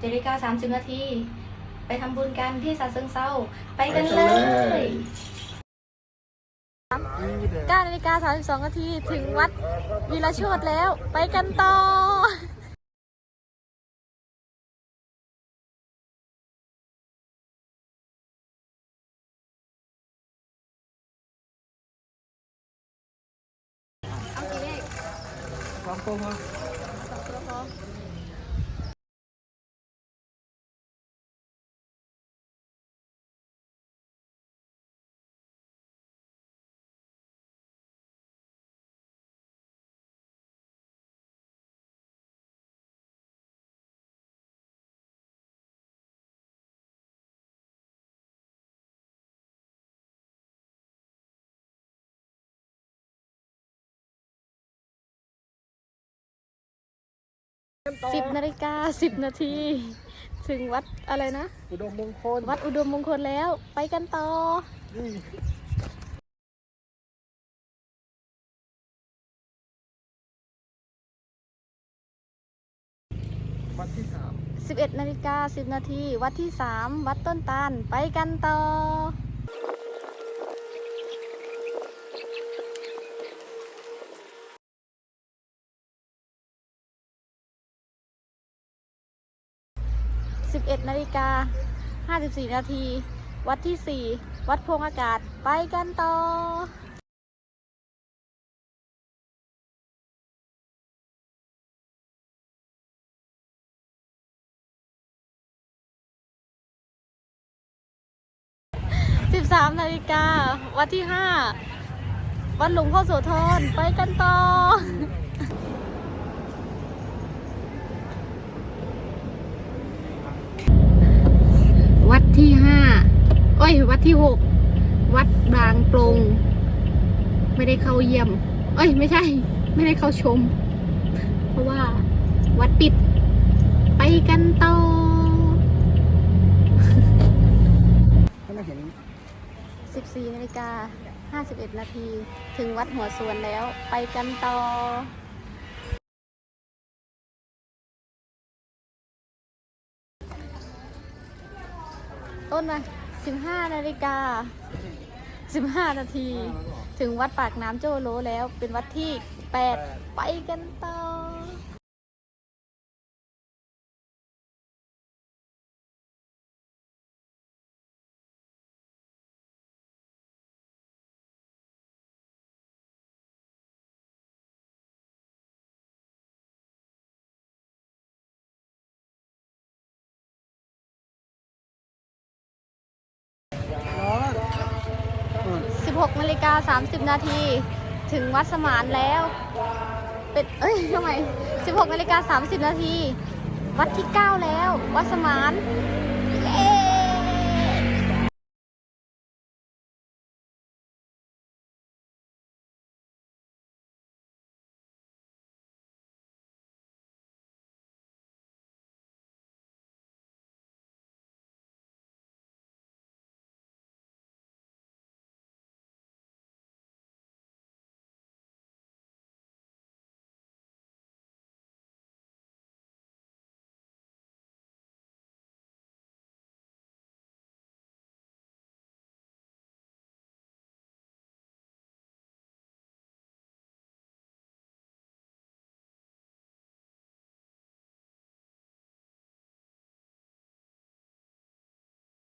เจริกาสามสิบนาที ไปทำบุญกันที่สาเซิงเซาไปกันเลไปกันเลยย9นาฬิกา32นาทีถึงวัดวีรโชตแล้ว ไปกันต่อ เอากี่เลขสองตัวมา สิบนาฬิกาสิบนาที ถึงวัดอะไรนะ อุดมมงคล วัดอุดมมงคลแล้ว ไปกันต่อนี่วัดที่สาม11นาฬิกา10นาที วัดที่3วัดต้นตาล ไปกันต่อ 11นาฬิกา54 นาที วัดที่ 4 วัดพงอากาศ ไปกันต่อ13นาฬิกา วัดที่ 5 วัดหลวงพ่อโสธร ไปกันต่อ ที่ห้าโอ้ย วัดที่หกวัดบางปรงไม่ได้เข้าเยี่ยม เอ้ย ไม่ใช่ ไม่ได้เข้าชม เพราะว่า วัดปิด ไปกันต่อถ้าเราเห็น14นาฬิกา51นาที ถึงวัดหัวสวนแล้ว ไปกันต่อ ต้นมา15นาฬิกา15 นาที ถึงวัดปากน้ำโจโลแล้วเป็นวัดที่ 8 ไปกันต่อ 16นาฬิกา30 นาที ถึงวัดสมานแล้ว เป็น เอ้ยทำไม 16นาฬิกา30 นาที วัดที่ 9 แล้ว วัดสมาน